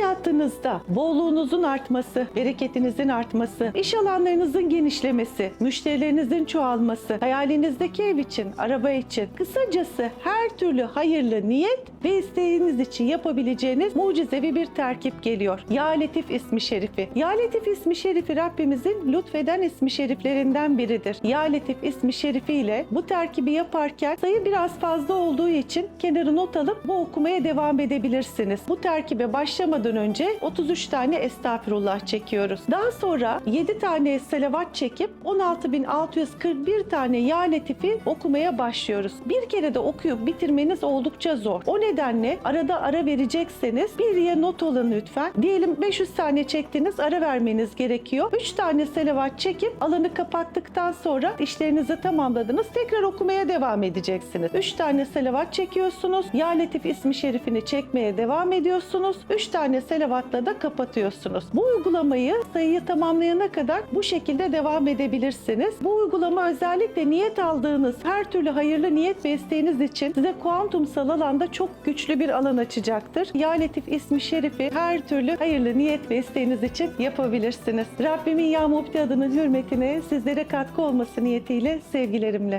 Hayatınızda bolluğunuzun artması, bereketinizin artması, iş alanlarınızın genişlemesi, müşterilerinizin çoğalması, hayalinizdeki ev için, araba için, kısacası her türlü hayırlı niyet ve isteğiniz için yapabileceğiniz mucizevi bir terkip geliyor. Ya Latif ismi şerifi. Ya Latif ismi şerifi Rabbimizin lütfeden ismi şeriflerinden biridir. Ya Latif ismi şerifiyle bu terkibi yaparken sayı biraz fazla olduğu için kenara not alıp bu okumaya devam edebilirsiniz. Bu terkibe başlamadan önce 33 tane estağfirullah çekiyoruz. Daha sonra 7 tane selavat çekip 16.641 tane Ya Latif'i okumaya başlıyoruz. Bir kere de okuyup bitirmeniz oldukça zor. O nedenle arada ara verecekseniz bir yere not alın lütfen. Diyelim 500 tane çektiniz ara vermeniz gerekiyor. 3 tane selavat çekip alanı kapattıktan sonra işlerinizi tamamladınız. Tekrar okumaya devam edeceksiniz. 3 tane selavat çekiyorsunuz. Ya Latif ismi şerifini çekmeye devam ediyorsunuz. 3 tane selavatla da kapatıyorsunuz. Bu uygulamayı sayıyı tamamlayana kadar bu şekilde devam edebilirsiniz. Bu uygulama özellikle niyet aldığınız her türlü hayırlı niyet ve isteğiniz için size kuantumsal alanda çok güçlü bir alan açacaktır. Ya ismi şerifi her türlü hayırlı niyet ve isteğiniz için yapabilirsiniz. Rabbimin Ya Mubdi adının hürmetine sizlere katkı olması niyetiyle sevgilerimle.